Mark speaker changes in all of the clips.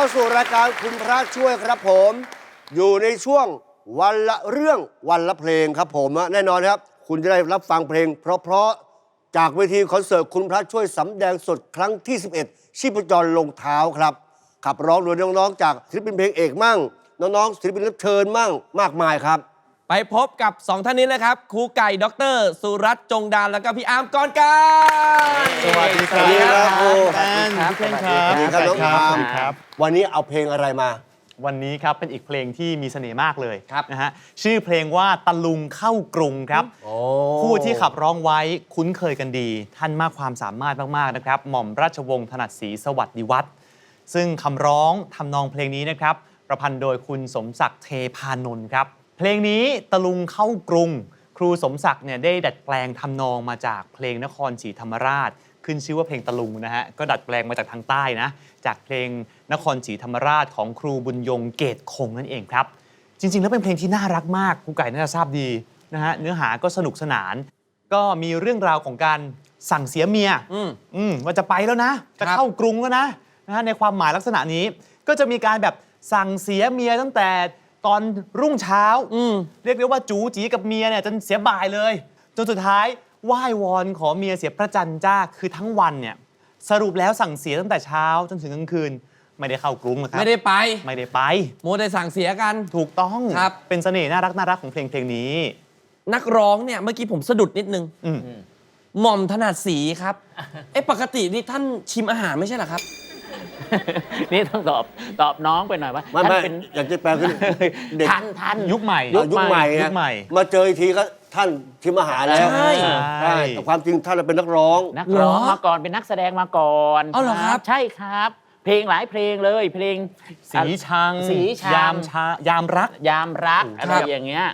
Speaker 1: เข้าสู่รายการคุณพระช่วยครับผม อยู่ในช่วงวันละเรื่องวันละเพลงครับผมแน่นอนครับ คุณจะได้รับฟังเพลง เพราะๆจากเวทีคอนเสิร์ตคุณพระช่วยสำแดงสดครั้งที่ 11 ชีพจรลงเท้าครับ ขับร้องโดยน้องๆจากศิลปินเพลงเอกมั่ง น้องๆศิลปินรับเชิญมั่งมากมายครับ
Speaker 2: ไปพบกับ 2 ท่านนี้เลยครับครูไก่ดร สุรัตน์จงดานแล้วก็พี่อาร์มกอนการ
Speaker 3: สวัสดีค
Speaker 1: สวัสดีครับครู
Speaker 3: แอนพี่เพื่อนครับ
Speaker 1: สวัสดีครับน้อง
Speaker 3: ส
Speaker 1: อาร์ม
Speaker 3: วัสดีครับ
Speaker 1: วันนี้เอาเพลงอะไรมา
Speaker 3: วันนี้ครับเป็นอีกเพลงที่มีเสน่ห์มากเลย
Speaker 2: ครับ
Speaker 3: นะฮะชื่อเพลงว่าตะลุงเข้ากรุงครับผู้ที่ขับร้องไว้คุ้นเคยกันดี ท่านมากความสามารถมากๆนะครับ หม่อมราชวงศ์ถนัดศรีสวัสดิวัฒน์ซึ่งคำร้องทำนองเพลงนี้นะครับ ประพันธ์โดยคุณสมศักดิ์เทพานนท์ครับ เพลงนี้ตะลุงเข้ากรุง ครูสมศักดิ์เนี่ยได้ดัดแปลงทำนองมาจากเพลงนครศรีธรรมราช ขึ้นชื่อว่าเพลงตะลุงนะฮะก็ดัดแปลงมาจากทางใต้นะจากเพลงนครศรีธรรมราชของครูบุญยงเกตคงนั่นเองครับ จริง ๆ แล้วเป็นเพลงที่น่ารักมากครูไก่น่าจะทราบดีนะฮะเนื้อหาก็สนุกสนาน ก็มีเรื่องราวของการสั่งเสียเมีย
Speaker 2: อืม
Speaker 3: อืมว่าจะไปแล้วนะ จะ
Speaker 2: ครับ
Speaker 3: เข้ากรุงแล้วนะนะฮะในความหมายลักษณะนี้ก็จะมีการแบบสั่งเสียเมียตั้งแต่ ตอนรุ่งเช้า
Speaker 2: อืม
Speaker 3: เรียกได้ว่าจูจีกับเมียเนี่ยจนเสียบ่ายเลย จนสุดท้ายไหว้วอนขอเมียเสียพระจันทร์จ้าคือทั้งวันเนี่ยสรุปแล้วสั่งเสียตั้งแต่เช้าจนถึงกลางคืน ไม่ได้เข้ากรุงนะครับ
Speaker 2: ไม่ได้ไป
Speaker 3: ไม่ได้ไป
Speaker 2: โมได้สั่งเสียกัน
Speaker 3: ถูกต้อง
Speaker 2: ครับ
Speaker 3: เป็นเสน่ห์น่ารักน่ารักของเพลงเพลงนี้
Speaker 2: นักร้องเนี่ยเมื่อกี้ผมสะดุดนิดนึง
Speaker 3: อืม
Speaker 2: หม่อมถนัดสีครับ เอ๊ะปกตินี่ท่านชิมอาหารไม่ใช่เหรอครับ
Speaker 4: นี่ต้องตอบตอบน้องไปหน่อยว่า
Speaker 1: ไม่
Speaker 4: ท่าน
Speaker 1: ไม่
Speaker 4: เป็น
Speaker 1: อยากจะแปลขึ้นเด็ก
Speaker 4: ท่านท่าน
Speaker 3: ยุคใหม่
Speaker 1: ยุคใหม่
Speaker 3: ยุ
Speaker 1: นะ
Speaker 3: คใหม่
Speaker 1: มาเจออีกทีก็ท่านชิมอาหารแล้ว
Speaker 2: ใช่
Speaker 1: ใช่แต่ความจริงท่านเป็นนักร้อง
Speaker 4: นักร้อง
Speaker 2: เหรอ
Speaker 4: มาก่อนเป็นนักแสดงมาก่อน
Speaker 2: เอาเหรอครับ
Speaker 4: ใช่ครับ เพลงหลายเพลงเลย เพลง
Speaker 3: สีชัง
Speaker 4: สีชัง
Speaker 3: ยามชายามรัก
Speaker 4: ยามรักอะไร
Speaker 2: ครับ
Speaker 4: อย่างเงี้ย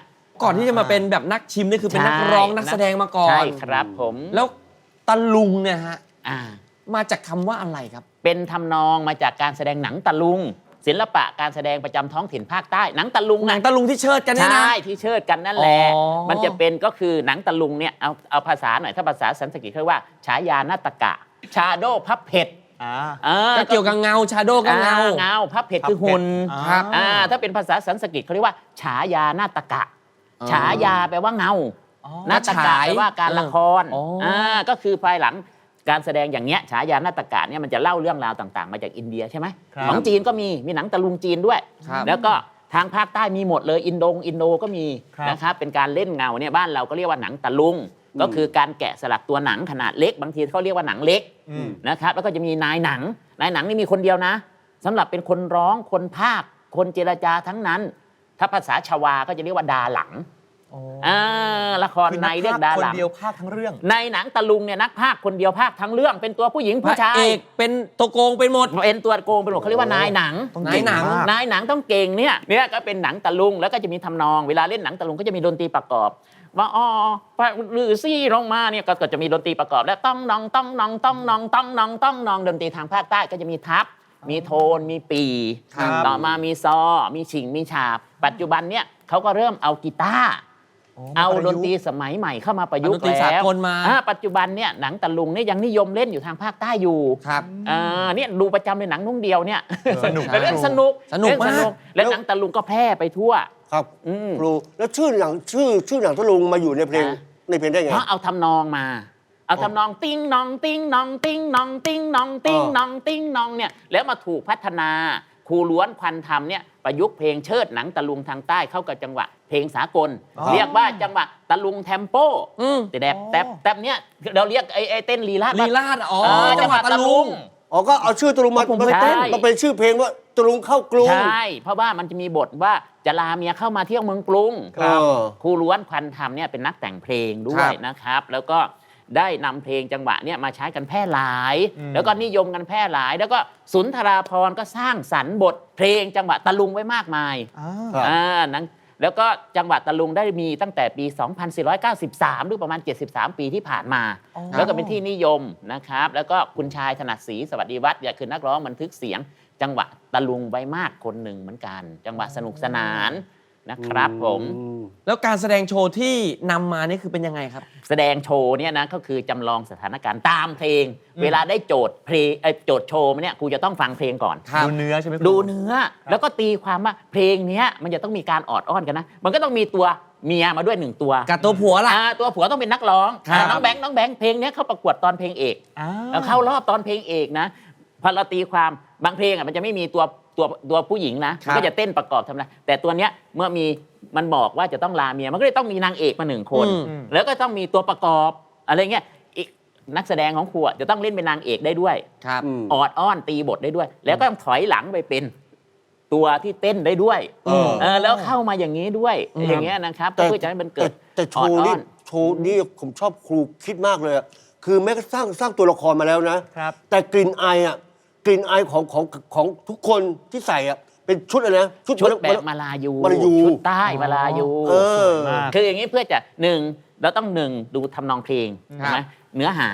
Speaker 2: ก่อนที่จะมาเป็นแบบนักชิมนี่คือเป็นนักร้องนักแสดงมาก่อน
Speaker 4: ใช่ครับผม
Speaker 2: แล้วตะลุงเนี่ยฮะ
Speaker 4: อ่า
Speaker 2: มาจากคำว่าอะไรครับ
Speaker 4: เป็นทำนองมาจากการแสดงหนังตะลุง ศิลปะการแสดงประจำท้องถิ่นภาคใต้หนังตะลุง
Speaker 2: หนัง
Speaker 4: นะ
Speaker 2: ตะลุงที่เชิดกันเนี่ยนะ
Speaker 4: ใช่ที่เชิดกันนั่นแหละ
Speaker 2: อ๋อ
Speaker 4: มันจะเป็นก็คือหนังตะลุงเนี่ยเอาเอาภาษาหน่อยถ้าภาษาสันสกฤตเขาเรียกว่าฉายานาตกะ ชาโดพับเพช
Speaker 3: อ่า
Speaker 2: ก็เกี่ยวกับเงาชาโดก็เงา
Speaker 4: อ่เงาพับเพชคือหุ่น
Speaker 3: อ่า
Speaker 2: ครับ
Speaker 4: อ่าถ้าเป็นภาษาสันสกฤตเขาเรียกว่า ฉายานาตกะ
Speaker 2: อ๋อ
Speaker 4: ฉายาแปลว่าเงา
Speaker 3: อ๋อ
Speaker 4: นาตกะ
Speaker 2: ฉาย
Speaker 4: แปลว่าการละคร
Speaker 2: อ๋ออ่่า
Speaker 4: ก็คือภายหลัง การแสดงอย่างเงี้ยฉายานาตกะเนี่ยมันจะเล่าเรื่องราวต่างๆ มาจากอินเดียใช่ไหม
Speaker 3: ครับ
Speaker 4: ของจีนก็มีมีหนังตะลุงจีนด้วย
Speaker 2: ครับ
Speaker 4: แล้วก็ทางภาคใต้มีหมดเลยอินโดงอินโดก็มี
Speaker 3: ครับ
Speaker 4: นะครับเป็นการเล่นเงาเนี่ยบ้านเราก็เรียกว่าหนังตะลุง ก็คือการแกะสลักตัวหนังขนาดเล็ก บางทีเขาเรียกว่าหนังเล็ก
Speaker 3: อืม
Speaker 4: นะครับแล้วก็จะมีนายหนังนายหนังนี่มีคนเดียวนะสำหรับเป็นคนร้องคนภาค คนเจรจาทั้งนั้น ถ้าภาษาชวาก็จะเรียกว่าดาหลัง อ่าละคร
Speaker 3: คือ
Speaker 4: ใน
Speaker 3: นัก
Speaker 4: เรียก
Speaker 3: พาก
Speaker 4: ดา
Speaker 3: ย์ค
Speaker 4: ห
Speaker 3: น
Speaker 4: ลัง
Speaker 3: เดียวภาคทั้งเรื่อง
Speaker 4: ในหนังตะลุงเนี่ยนักภาคคนเดียวภาคทั้งเรื่อง เป็นตัวผู้หญิง
Speaker 2: พระ
Speaker 4: ผู้ชาย
Speaker 2: เอกเป็นตัวโกงเป็นหมด
Speaker 4: เป็นตัวโกงเป็นหมดเขาเรียกว่านายหนัง
Speaker 3: ต้อง
Speaker 2: นาย
Speaker 3: เก่ง
Speaker 2: หนัง
Speaker 3: มาก
Speaker 4: นายหนังต้องเก่งเนี่ยเนี่ยก็เป็นหนังตะลุงแล้วก็จะมีทำนองเวลาเล่นหนังตะลุงก็จะมีดนตรีประกอบ ว่าอ๋อพระฤาษีลงมาเนี่ยก็ก็จะมีดนตรีประกอบ แล้วต้องนองต้องนองต้องนองต้องนองต้องนองดนตรีทางภาคใต้ก็จะมีทับมีโทนมีปี
Speaker 3: ครับ
Speaker 4: ต่อมามีซอ มีฉิงมีฉาบ ปัจจุบันเนี่ยเขาก็เริ่มเอากีตาร์ เอาดนตรีสมัยใหม่เข้ามาประยุก
Speaker 2: เอาด
Speaker 4: ต์
Speaker 2: นตรี
Speaker 4: แล้ว
Speaker 2: สากลมา
Speaker 4: อ่ปัจจุบันเนี่ยหนังตะลุงเนี่ยยังนิยมเล่นอยู่ทางภาคใต้อยู่
Speaker 2: ครับ
Speaker 4: อ่าเนี่ยดูประจำในหนังนุ่งเดียวเนี่ย
Speaker 3: สนุก
Speaker 4: แต่เล่นสนุก
Speaker 2: สนุก
Speaker 4: เล่
Speaker 2: มาก
Speaker 4: และหนังตะลุงก็แพร่ไปทั่ว
Speaker 1: ครับ
Speaker 4: อืม
Speaker 1: ครูแล้วชื่อหนังชื่อชื่อหนังตะลุงมาอยู่ในเพลง
Speaker 4: อะ
Speaker 1: ในเพลงได้ไง
Speaker 4: เพราะเอาทำนองมาเอาทำนองติ้งนองติ้งนองติ้งนองติ้งนองติ้งนองติ้งนองเนี่ยแล้วมาถูกพัฒนาครูล้วนควันธรรมเนี่ยประยุกต์เพลงเชิดหนังตะลุงทางใต้เข้ากับจังหวะ เพลงสากล
Speaker 3: อ๋อ
Speaker 4: เรียกว่าจังหวะตะลุงเทมโป
Speaker 2: อืม
Speaker 4: แต่แดบแต่แต่เนี่ยเราเรียกไอ้ไอ้เต้นลีลาด
Speaker 2: ลี
Speaker 4: ว่า
Speaker 2: ลาดอ๋อ
Speaker 4: เออ
Speaker 2: จังหวะตะลุง
Speaker 1: อ๋อก็เอาชื่อตะลุงมา
Speaker 2: ผม
Speaker 1: มา
Speaker 2: เคยเต้น
Speaker 1: มาเป็นชื่อเพลงว่าตะลุงเข้ากรุง
Speaker 4: ใช่เพราะว่ามันจะมีบทว่าจะลาเมียเข้ามาเที่ยวเมืองกรุง
Speaker 1: ครับ
Speaker 4: ครูล้วนพันธรรมเนี่ยเป็นนักแต่งเพลงด้ว
Speaker 2: ครั
Speaker 4: ย
Speaker 2: บ
Speaker 4: นะครับ แล้วก็ได้นำเพลงจังหวะเนี่ยมาใช้กันแพร่หลาย
Speaker 3: อืม
Speaker 4: แล้วก็นิยมกันแพร่หลาย แล้วก็สุนทราพรณ์ก็สร้างสรรค์บทเพลงจังหวะตะลุงไว้มากมาย
Speaker 3: อ่า
Speaker 1: ครับ
Speaker 4: อ่านัง แล้วก็จังหวะตะลุงได้มีตั้งแต่ปี 2493 หรือประมาณ 73 ปีที่ผ่านมา
Speaker 3: อ๋อ
Speaker 4: แล้วก็เป็นที่นิยมนะครับ แล้วก็คุณชายถนัดศรีสวัสดีวัฒน์เนี่ยคือนักร้องบันทึกเสียง จังหวะตะลุงไว้มากคนหนึ่งเหมือนกัน จังหวะสนุกสนาน นะครับผม
Speaker 1: อืม
Speaker 2: แล้วการแสดงโชว์ที่นำมานี่คือเป็นยังไงครับ
Speaker 4: แสดงโชว์เนี่ยนะก็คือจำลองสถานการณ์ตามเพลง เวลาได้โจทย์เพลงเอ้ยโจทย์โชว์มาเนี่ยครูจะต้องฟังเพลงก่อน
Speaker 2: ครับ
Speaker 3: ดูเนื้อใช่ไหมครู
Speaker 4: ดูเนื้อแล้วก็ตีความว่าเพลงเนี้ยมันจะต้องมีการออดอ้อนกันนะ มันก็ต้องมีตัวเมียมาด้วยหนึ่งตัว
Speaker 2: กับตัวผัวล่ะ
Speaker 4: อ่าตัวผัวต้องเป็นนักร้อง
Speaker 2: ครับ
Speaker 4: อ่าน้องแบงค์น้องแบงค์เพลงเนี้ยเขาประกวดตอนเพลงเอก
Speaker 3: อ้า
Speaker 4: แล้วเข้ารอบตอนเพลงเอกนะพอเราตีความบางเพลงอะมันจะไม่มีตัว ตัวตัวผู้หญิงนะ
Speaker 2: ครั
Speaker 4: มัน
Speaker 2: บ
Speaker 4: ก็จะเต้นประกอบทำอะไรแต่ตัวเนี้ยเมื่อมีมันบอกว่าจะต้องลาเมียมันก็เลยต้องมีนางเอกมาหนึ่งคน
Speaker 2: อืม
Speaker 4: แล้วก็ต้องมีตัวประกอบอะไรเงี้ยอีกนักแสดงของครูอะจะต้องเล่นเป็นนางเอกได้ด้วย
Speaker 2: ครับ
Speaker 1: อืม
Speaker 4: ออดอ้อนตีบทได้ด้วย แล้วก็ต้องถอยหลังไปเป็นตัวที่เต้นได้ด้วย
Speaker 1: เออ
Speaker 4: เออแล้วเข้ามาอย่างนี้ด้วย
Speaker 2: อืม
Speaker 4: อย่างเงี้ยนะครับ
Speaker 1: แต่
Speaker 4: เพื่อจะให้มันเกิด
Speaker 1: แต่โช
Speaker 4: ออด
Speaker 1: ว์
Speaker 4: อ้
Speaker 1: นี่
Speaker 4: อน
Speaker 1: โชว์นี่ผมชอบครูคิดมากเลยอะคือแม้กระทั่งสร้างตัวละครมาแล้วนะ
Speaker 3: ครับ
Speaker 1: แต่กลิ่นไออะ กลิ่นไอของของของทุกคนที่ใส่อะเป็นชุดอะไรนะ
Speaker 4: ชุดแบบมาลายู
Speaker 1: มาลายู
Speaker 4: ชุดใต้มาลายู
Speaker 1: เออ
Speaker 3: มาก
Speaker 4: คืออย่างนี้เพื่อจะหนึ่งเราต้องหนึ่งดูทำนองเพลง
Speaker 2: ครับ
Speaker 4: ใช่ไหมเนื้อหา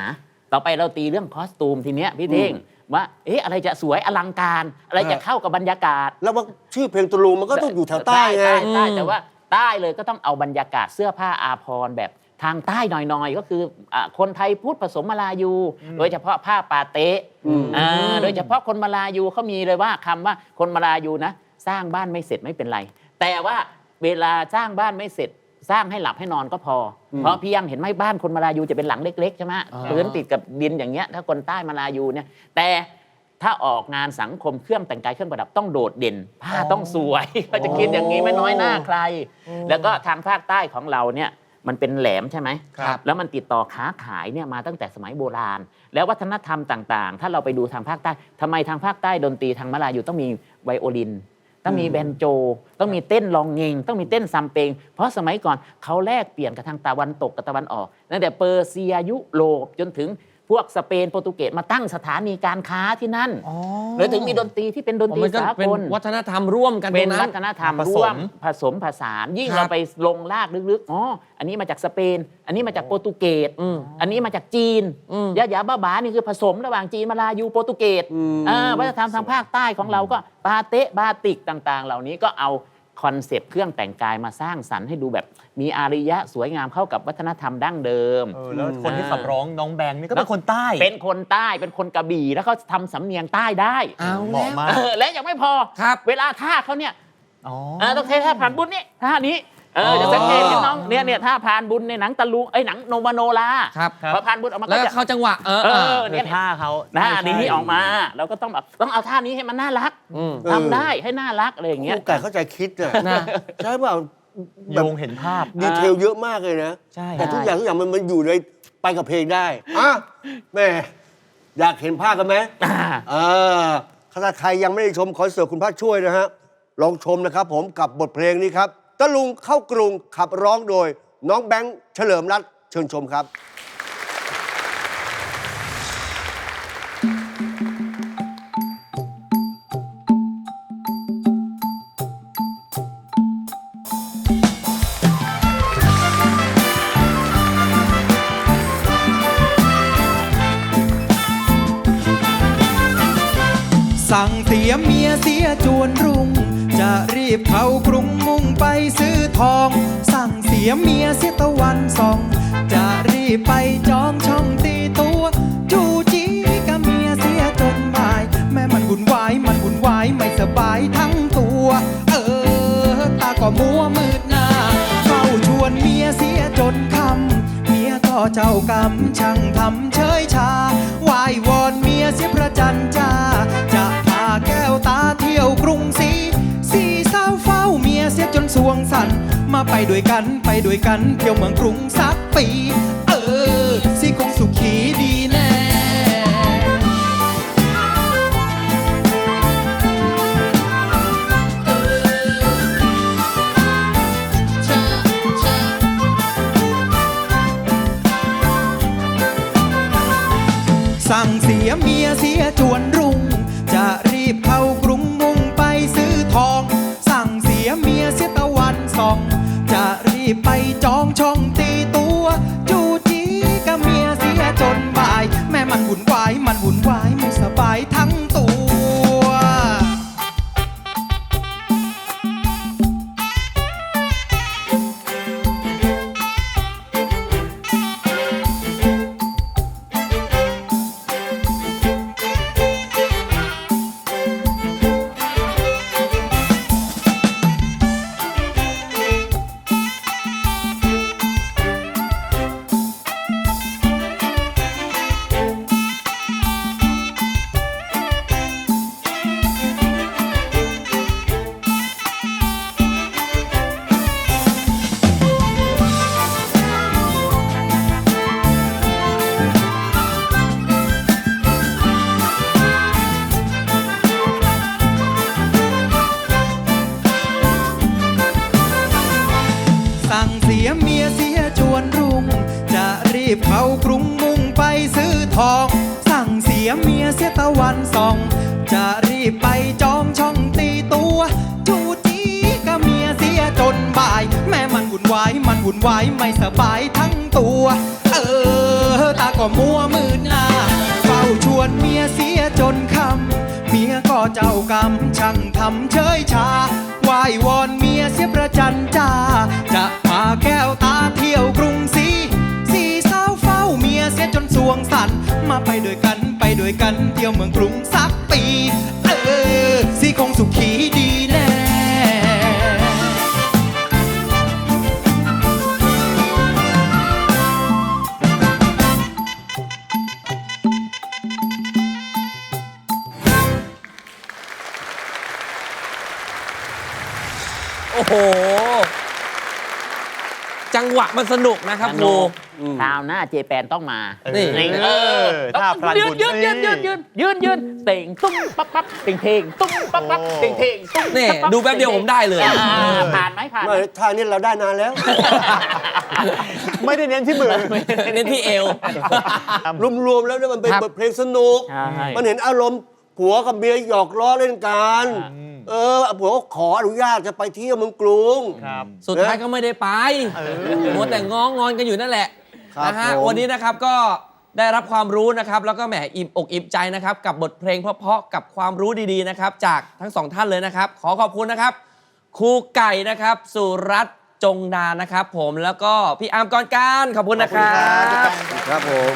Speaker 4: ต่อไปเราตีเรื่องคอสตูมทีเนี้ยพี่เท่งว่าเอ๊ะอะไรจะสวยอลังการ อะไรจะเข้ากับบรรยากาศ
Speaker 1: แล้วว่าชื่อเพลงตะลุงมันก็ต้องอยู่แถวใต้ไง
Speaker 4: ใต้ใต้
Speaker 2: อืม
Speaker 4: แต่ว่าใต้เลยก็ต้องเอาบรรยากาศเสื้อผ้าอาภรณ์แบบ ทางใต้หน่อยๆ ก็คืออ่าคนไทยพูดผสมมาลายู โดยเฉพาะผ้าปาเต๊ะ
Speaker 1: อืม
Speaker 4: อ่าโดยเฉพาะคนมาลายูเขามีเลยว่าคำว่าคนมาลายูนะ สร้างบ้านไม่เสร็จไม่เป็นไร แต่ว่าเวลาสร้างบ้านไม่เสร็จ สร้างให้หลับให้นอนก็พออเพราะเพียงเห็นไหมบ้านคนมาลายูจะเป็นหลังเล็กๆใช่ไหม
Speaker 2: อ๋อ
Speaker 4: พื้นติดกับดินอย่างเงี้ยถ้าคนใต้มาลายูเนี่ยแต่ถ้าออกงานสังคมเครื่องแต่งกายเครื่องประดับต้องโดดเด่น ผ้าต้องสวยเขาจะคิดอย่างนี้ไม่น้อยหน้าใคร แล้วก็ทางภาคใต้ของเราเนี่ย มันเป็นแหลมใช่ไหม
Speaker 2: ครับ
Speaker 4: แล้วมันติดต่อค้าขายเนี่ยมาตั้งแต่สมัยโบราณ แล้ววัฒนธรรมต่างๆ ถ้าเราไปดูทางภาคใต้ทำไมทางภาคใต้ดนตรีทางมาลายูต้องมีไวโอลิน ต้องมีแบนโจ ต้องมีเต้นลองเงง ต้องมีเต้นซัมเปง เพราะสมัยก่อนเขาแลกเปลี่ยนกับทางตะวันตกกับตะวันออกตั้งแต่เปอร์เซียยุโรปจนถึง พวกสเปนโปรตุเกสมาตั้งสถานีการค้าที่นั่นเลยถึงมีดนตรีที่เป็นดนตรี
Speaker 2: มันก็
Speaker 4: สา
Speaker 2: เป็น
Speaker 4: กล
Speaker 2: วัฒนธรรมร่วมกันต
Speaker 4: เป็
Speaker 2: ร
Speaker 4: น
Speaker 2: งนั้
Speaker 4: วันฒนธรรม
Speaker 3: ผสม
Speaker 4: ร่วมผสมผสานยิ่ง
Speaker 2: ครับ
Speaker 4: เราไปลงลากลึกๆอ๋ออันนี้มาจากสเปน อันนี้มาจากโปรตุเกส
Speaker 2: อืม
Speaker 4: อันนี้มาจากจีน
Speaker 2: อืม
Speaker 4: ยะยาบ้าบานี่คือผสมระหว่างจีนมาลายูโปรตุเกส
Speaker 1: อืม
Speaker 4: อ่าวัฒนธรรมทางภาคใต้ของเราก็ปาเตะบาติกต่าง ๆ เหล่านี้ก็เอา คอนเซปต์เครื่องแต่งกายมาสร้างสรรค์ให้ดูแบบมีอารยะสวยงามเข้ากับวัฒนธรรมดั้งเดิม
Speaker 3: เออแล้วคนที่ขับร้องน้องแบงค์นี่ก็เป็นคนใต้
Speaker 4: เป็นคนใต้เป็นคนกระบี่แล้วเขาทำสำเนียงใต้ได้
Speaker 2: เอา
Speaker 3: เห
Speaker 2: แล้
Speaker 3: มาะ
Speaker 2: ว
Speaker 3: มาก
Speaker 4: เออและยังไม่พอ
Speaker 2: ครับ
Speaker 4: เวลาท่าเขาเนี่ย
Speaker 3: อ๋อ
Speaker 4: เออต้องเทท่าผ่านบุญนี่ท่านี้ เออจะสังเกตนิดน้องเนี่ยเนี่ยท่าผ่านบุญในหนังตะลุงไอ้ยหนังโนมาโนลา
Speaker 2: ครับ
Speaker 4: พอผ่านบุญออกมา
Speaker 2: แล้ว
Speaker 4: ก็
Speaker 2: ก็
Speaker 4: จะ
Speaker 2: เข้าจังหวะเออ
Speaker 4: เอ
Speaker 2: เอ
Speaker 4: อ
Speaker 2: อ
Speaker 3: คือท่าเขา
Speaker 4: หน้า
Speaker 3: ใช่
Speaker 4: นี้ออกมาเราก็ต้องแบบต้องเอาท่านี้ให้มันน่ารัก
Speaker 2: อืม
Speaker 4: ทำได้ให้น่ารักอะไรอย่าง
Speaker 1: ค
Speaker 4: เงี้ย
Speaker 1: รูไก่เข้าใจคิดนะ
Speaker 2: นะ
Speaker 1: ใช่เปล่า
Speaker 3: โยงเห็นภาพ
Speaker 1: ดีเทลเยอะมากเลยนะ
Speaker 3: ใช่
Speaker 1: แต่ทุกอย่างทุกอย่างมันมันอยู่ในไปกับเพลงได้อะแม่อยากเห็นภาพกันไหม
Speaker 4: อ่า
Speaker 1: เออถ้าใครยังไม่ได้ชมคอนเสิร์ตคุณพระช่วยนะฮะ ลองชมนะครับผมกับบทเพลงนี้ครับ ตะลุงเข้ากรุงขับร้องโดยน้องแบงค์เฉลิมรัตน์เชิญชมครับ
Speaker 5: บเข้ากรุงมุ่งไปซื้อทอง สั่งเสียเมียเสียตะวันส่อง จะรีบไปจองช่องตีตัว จูจีกับเมียเสียจนบาย แม่มันวุ่นวายมันวุ่นวายไม่สบายทั้งตัว เออ ตาก็มัวมืดหน้าเฝ้าชวนเมียเสียจนคำเมียก็เจ้ากรรมช่างทำเฉยชา มาไปด้วยกันไปด้วยกันเที่ยวเมืองกรุงสักปี เออสิคงสุขีดีแน่สั่งเสียเมียเสียจวน ที่ไปจองช่อง กรุงมุ่งไปซื้อทอง สั่งเสียเมียเสียตะวันส่อง จะรีบไปจองช่องตีตัว จูจีกับเมียเสียจนบ่าย แม่มันวุ่นวายมันวุ่นวายไม่สบายทั้งตัว เออ ตาก็มัวมืดหน้าเฝ้าชวนเมียเสียจนคำเมียก็เจ้ากรรมช่างทำเฉยชาไหว้วอนเมียเสียประจันจ้าจะ มาไปด้วยกันไปด้วยกันเที่ยวเมืองกรุงสักปี เออสีคงสุขีดีแน่
Speaker 2: โอ้โห งหวะมันสนุกนะครับครู
Speaker 4: คราวหน้าเจแปนต้องมา
Speaker 2: นี่
Speaker 3: เออถ้าพลัน
Speaker 4: ยื
Speaker 3: บุ
Speaker 4: น
Speaker 3: ญ
Speaker 4: ยืนยืนยืนยืนยืนยืนเต่งตุ้มปั๊บปั๊บเต่งเท่งตุ้มปั๊บปั๊บ
Speaker 3: โอ้
Speaker 4: เต่งเท่งตุ้ม
Speaker 2: นี่
Speaker 4: ปั๊
Speaker 2: ดูแป๊บเดียวผมได้เลย
Speaker 4: อ่าผ่านไหมผ่านไหม
Speaker 1: ไม่ท่านี้เราได้นานแล้ว
Speaker 3: ไม่ได้เน้นที่มือ
Speaker 2: เน้นที่เอว
Speaker 1: รวมๆแล้วเนี่ยมันเป็น
Speaker 2: ครับ
Speaker 1: บทเพลงสนุก
Speaker 4: ใช่
Speaker 1: มันเห็นอารมณ์ผัวกับเมียหยอกล้อเล่นกัน เออผัวก็ขออนุญาตจะไปเที่ยวเมืองกรุง
Speaker 3: ครับ
Speaker 2: สุดท้ายก็ไม่ได้ไปมัวแต่ง้องอนกันอยู่นั่นแหละ
Speaker 1: ครับ
Speaker 2: นะฮะ
Speaker 1: ผม
Speaker 2: วันนี้นะครับก็ได้รับความรู้นะครับ แล้วก็แหมอิ่มอกอิ่มใจนะครับ กับบทเพลงเพราะๆกับความรู้ดีๆนะครับ จากทั้งสองท่านเลยนะครับ ขอขอบคุณนะครับครูไก่นะครับ สุรัตน์จงดานะครับ ผมแล้วก็พี่อาร์มกรการขอบคุณนะครับ
Speaker 1: ครับผม